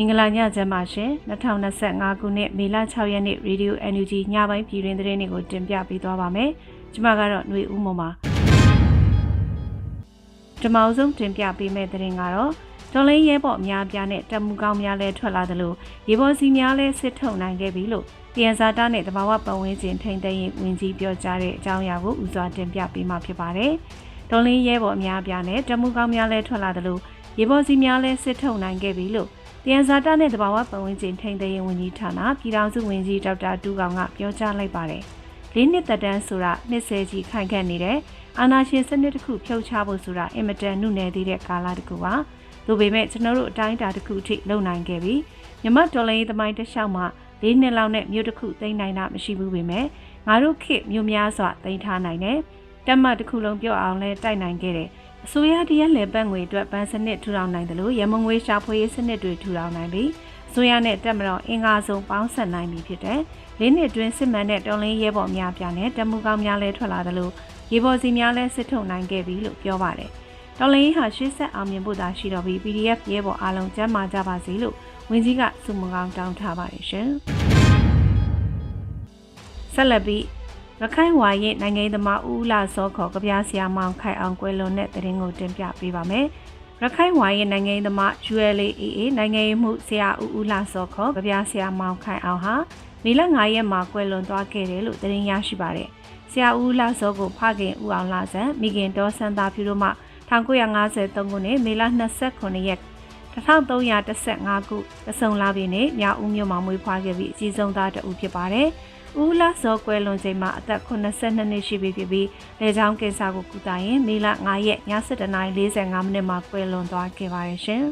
မင်္ဂလာညချမ်းပါရှင်2025ခုနှစ်မေလ6ရက်နေ့ Radio NUG ညပိုင်းပြည်တွင်သတင်းတွေကိုတင်ပြပေးသွားပါမယ်ကျွန်မကတော့ຫນွေဦးမော်ပါဒီမောင်ဆုံးတင်ပြပေးမယ့်သတင်းကတော့တော်လင်းရဲဘော်အများပြားနဲ့တမှုကောင်းများလဲထွက်လာသလိုရေပေါ်စီများလဲစစ်ထုတ်နိုင်ခဲ့ပြီလို့ပြန်စာတာနဲ့တဘာဝပတ်ဝန်းကျင်ထိန်းသိမ်းရေးဝန်ကြီးပြောကြားတဲ့အကြောင်းအရာကိုဦးစွာတင်ပြပေးမှာဖြစ်ပါတယ်တော်လင်းရဲဘော်အများပြားနဲ့တမှုကောင်းများလဲထွက်လာသလိုရေပေါ်စီများလဲစစ်ထုတ်နိုင်ခဲ့ပြီလို့ ပြန်စာတာနဲ့တဘာဝပတ်ဝန်းကျင်ထိန်းသိမ်းရေးဝန်ကြီးဌာနပြည်ထောင်စုဝန်ကြီးဒေါက်တာတူကောင်ကပြောကြားလိုက်ပါတယ်လေးနှစ်သက်တမ်းဆိုတာနှစ်ဆယ်ကြီးခိုင်ခန့်နေတဲ့အာနာရှင်စနစ်တစ်ခုဖြုတ်ချဖို့ဆိုတာအင်မတန်နှုနယ်သေးတဲ့ကာလတစ်ခုပါဒါပေမဲ့ကျွန်တော်တို့အတိုင်းအတာတစ်ခုအထိလုပ်နိုင်ခဲ့ပြီမြမတော်လိုင်းသမိုင်းတစ်လျှောက်မှာ၄နှစ်လောက်နဲ့မြို့တစ်ခုသိမ်းနိုင်တာမရှိဘူးပေမဲ့ငါတို့ခေမြို့များစွာသိမ်းထားနိုင်တယ်တက်မတ်တစ်ခုလုံးပြော့အောင်လဲတိုက်နိုင်ခဲ့တယ် အစိုးရတရက်လေပတ်ငွေအတွက်ဗန်စနစ်ထူထောင်နိုင်တယ်လို့ရမငွေရှာဖွေရေးစနစ်တွေထူထောင်နိုင်ပြီးအစိုးရနဲ့တက်မတော်အင်္ဂါဆုံးပေါင်းဆက်နိုင်ပြီဖြစ်တဲ့လေးနှစ်တွင်းစစ်မှန်တဲ့တော်လင်းရဲဘော်များပြားနဲ့တမှုကောင်းများလဲထွက်လာတယ်လို့ရေဘော်စီများလဲစစ်ထုတ်နိုင်ခဲ့ပြီလို့ပြောပါတယ်တော်လင်းဟာရှေ့ဆက်အောင်မြင်ဖို့သာရှိတော့ပြီး PDF ရဲဘော်အားလုံးကျန်းမာကြပါစေလို့ဝန်ကြီးကစုမကောင်းတောင်းထားပါတယ်ရှင်ဆက်လက်ပြီး ရခိုင်ဝါရင်နိုင်ငံသမားဦးလာစောခေါ်ကဗျာဆရာမောင်ခိုင်အောင်ကွယ်လွန်တဲ့တရင်ကိုတင်ပြပေးပါမယ်။ရခိုင်ဝါရင်နိုင်ငံသမား ULAA နိုင်ငံရေးမှုဆရာဦးဦးလာစောခေါ်ကဗျာဆရာမောင်ခိုင်အောင်ဟာမေလ9ရက်မှာကွယ်လွန်သွားခဲ့တယ်လို့တရင်ရရှိပါတယ်။ဆရာဦးလာစောကိုဖခင်ဦးအောင်လာဆန်မိခင်ဒေါ်စန္တာဖြူတို့မှ1953ခုနှစ်မေလ29ရက်1315ခုတဆုံလာပြီနဲ့မြောက်ဦးမြို့မှာမွေးဖွားခဲ့ပြီးအကြီးဆုံးသားတဦးဖြစ်ပါတယ်။ ဦးလာစောကွယ်လွန်ချိန်မှာအသက်82နှစ်ရှိပြီဖြစ်ပြီးလေကြောင်းကင်ဆာကိုကုသရင်မေလ9ရက်ည7:45မိနစ်မှာကွယ်လွန်သွားခဲ့ပါတယ်ရှင်။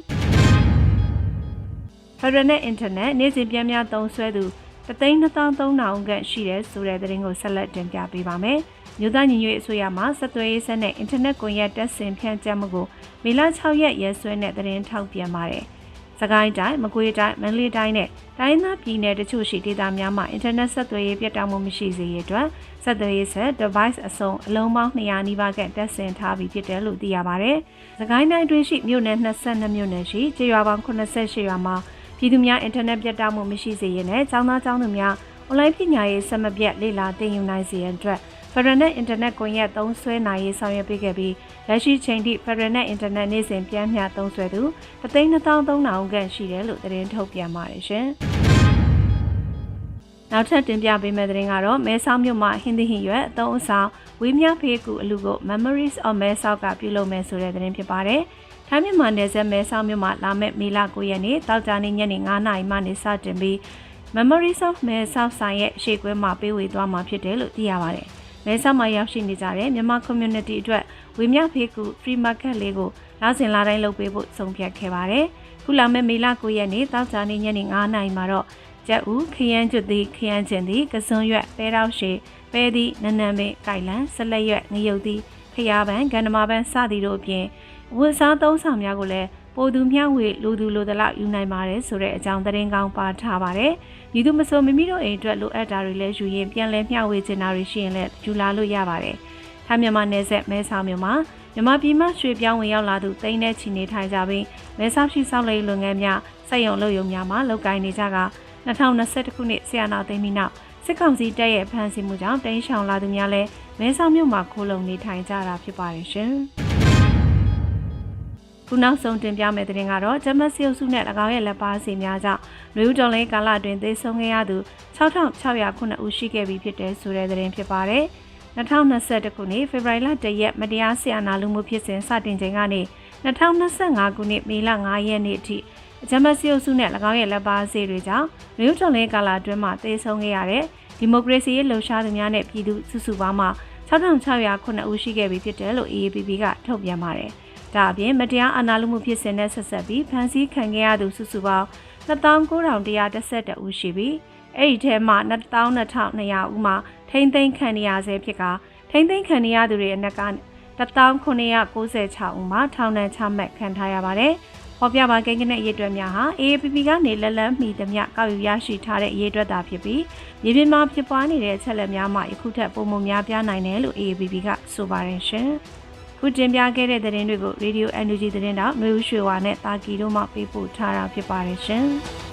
Federal Net Internet နေ့စဉ်ပြန်များသုံးစွဲသူ3,300ခန့်ရှိတဲ့ဆိုတဲ့သတင်းကိုဆက်လက်တင်ပြပေးပါမယ်။မြို့သားညီညွတ်အစိုးရမှဆက်သွယ်ရေးဆက်နဲ့အင်တာနက်ကွန်ရက်တက်ဆင်ဖြန့်ကျက်မှုကိုမေလ6ရက်ရက်စွဲနဲ့သတင်းထောက်ပြန်ပါတယ်။ စကိုင်းတိုင်းမကွေးတိုင်းမန္တလေးတိုင်းနဲ့တိုင်းသားပြည်နယ်တချို့ရှိဒေသများမှာအင်တာနက်ဆက်သွယ်ရေးပြတ်တောက်မှုမရှိစေရအတွက်ဆက်သွယ်ရေးဆက် device အစုံအလုံးပေါင်း200နီးပါးကတက်ဆင်ထားပြီးဖြစ်တယ်လို့သိရပါတယ်။စကိုင်းတိုင်းအတွင်းရှိမြို့နယ်22မြို့နယ်ရှိကျေးရွာပေါင်း88ရွာမှာပြည်သူများအင်တာနက်ပြတ်တောက်မှုမရှိစေရနဲ့ကျောင်းသားကျောင်းသူများအွန်လိုင်းပညာရေးဆက်မပြတ်လေ့လာသင်ယူနိုင်စေရန်အတွက် Federal Net Internet ကွန်ရက်သုံးစွဲနိုင်ရေးဆောင်ရွက်ပေးခဲ့ပြီး လက်ရှိချိန်ထိ Federal Net Internet နေ့စဉ်ပြန်မျှသုံးစွဲသူ3,300ခန့်ရှိတယ်လို့သတင်းထုတ်ပြန်ပါတယ်ရှင်။နောက်ထပ်တင်ပြပေးမယ့်သတင်းကတော့မဲဆောက်မြို့မှာဟင်းသီးဟင်းရွက်အသုံးအဆောင်ဝေးမြဖေးကူအလူကို Memories of မဲဆောက်ကပြုလုပ်မယ်ဆိုတဲ့သတင်းဖြစ်ပါတယ်။ထိုင်းမြန်မာနယ်စပ်မဲဆောက်မြို့မှာလာမယ့်မေလ9ရက်နေ့တောက်ကြနေ့ညနေ9:00နာရီမှနေစတင်ပြီး Memories of မဲဆောက်ဆိုင်ရဲ့ရှေ့ကွဲမှာပေးဝေသွားမှာဖြစ်တယ်လို့သိရပါတယ်။ မဲဆောက်မှာရောက်ရှိနေကြတဲ့မြန်မာ community အတွက်ဝေမျှဖေးကူ free market လေးကိုလာစဉ်လာတိုင်းလုပ်ပေးဖို့ဆုံးဖြတ်ခဲ့ပါတယ်။ခုလာမယ့်မေလ9ရက်နေ့တောက်ကြနေ့ညနေ9:00နာရီမှာတော့ကျက်ဦးခရမ်းကျွတ်သည်ခရမ်းကျင်သည်ကစွန်ရွက်ပဲတောက်ရှည်ပဲသည်နနံပင်ကိုင်လန်ဆက်လက်ရွက်ငရုတ်သည်ခရပန်ဂန္ဓမာပန်စသည်တို့အပြင်ဝတ်စားသုံးဆောင်များကိုလည်း ပိုသူမျှဝေလူသူလိုသလောက်ယူနိုင်ပါတယ်ဆိုတဲ့အကြောင်းသတင်းကောင်းပါထားပါတယ်။ဒီသူမဆိုမိမိတို့အိမ်အတွက်လိုအပ်တာတွေလည်းယူရင်ပြန်လည်မျှဝေချင်တာတွေရှိရင်လည်းယူလာလို့ရပါတယ်။ထိုင်းမြန်မာနယ်စပ်မဲဆောက်မြို့မှာမြန်မာပြည်မှရွှေပြောင်းဝင်ရောက်လာသူတိန်းတဲ့ချီနေထိုင်ကြပြီးမဲဆောက်ရှိဆောက်လုပ်လုပ်ငန်းများစက်ရုံလုပ်ရုံများမှာလုပ်ကိုင်နေကြက2021ခုနှစ်ဆီယနာသိမ်းပြီးနောက်စစ်ကောင်စီတပ်ရဲ့ဖမ်းဆီးမှုကြောင့်တင်းရှောင်လာသူများလည်းမဲဆောက်မြို့မှာခိုးလုံနေထိုင်ကြတာဖြစ်ပါတယ်ရှင်။ ခုနောက်ဆုံးတင်ပြမယ့်သတင်းကတော့ဂျမတ်စီအုပ်စုနဲ့၎င်းရဲ့လက်ပါစီများကြောင့်နယူးဒေါ်လင်းကာလအတွင်းသေဆုံးခဲ့ရသူ6609ဦးရှိခဲ့ပြီဖြစ်တဲ့ဆိုတဲ့သတင်းဖြစ်ပါတယ်။2021ခုနှစ်ဖေဖော်ဝါရီလ1ရက်မတရားဆီယနာလူမှုဖြစ်စဉ်စတင်ချိန်ကနေ2025ခုနှစ်မေလ9ရက်နေ့အထိဂျမတ်စီအုပ်စုနဲ့၎င်းရဲ့လက်ပါစီတွေကြောင့်နယူးဒေါ်လင်းကာလအတွင်းမှာသေဆုံးခဲ့ရတဲ့ဒီမိုကရေစီရေးလှုပ်ရှားသူများနဲ့ပြည်သူစုစုပေါင်းမှာ6609ဦးရှိခဲ့ပြီဖြစ်တယ်လို့ AAPP ကထုတ်ပြန်ပါတယ်။ ဒါအပြင်မတရားအာဏာလုမှုဖြစ်စဉ်နဲ့ဆက်ဆက်ပြီးဖမ်းဆီးခံခဲ့ရသူစုစုပေါင်း29,112ဦးရှိပြီးအဲ့ဒီထဲမှာ22,200ဦးမှာထိမ့်သိမ်းခံရဆဲဖြစ်ကထိမ့်သိမ်းခံရသူတွေအနက်က1996ဦးမှာထောင်ဒဏ်ချမှတ်ခံထားရပါတယ်။ဟောပြပါကိန်းကနဲ့ရေးတွက်များဟာ AAPP ကနေလက်လန်းမှီသမျှကောက်ယူရရှိထားတဲ့ရေးတွက်တာဖြစ်ပြီးမြေပြင်မှာဖြစ်ပွားနေတဲ့အချက်လက်များမှယခုထက်ပုံမှန်များပြားနိုင်တယ်လို့ AAPP ကဆိုပါတယ်ရှင်။ ခုတင်ပြခဲ့တဲ့သတင်းတွေကို Radio NUG သတင်းတောက်ຫນွေဦးရွှေဝါနဲ့တာကီတို့မှပေးပို့ထားတာဖြစ်ပါတယ်ရှင်။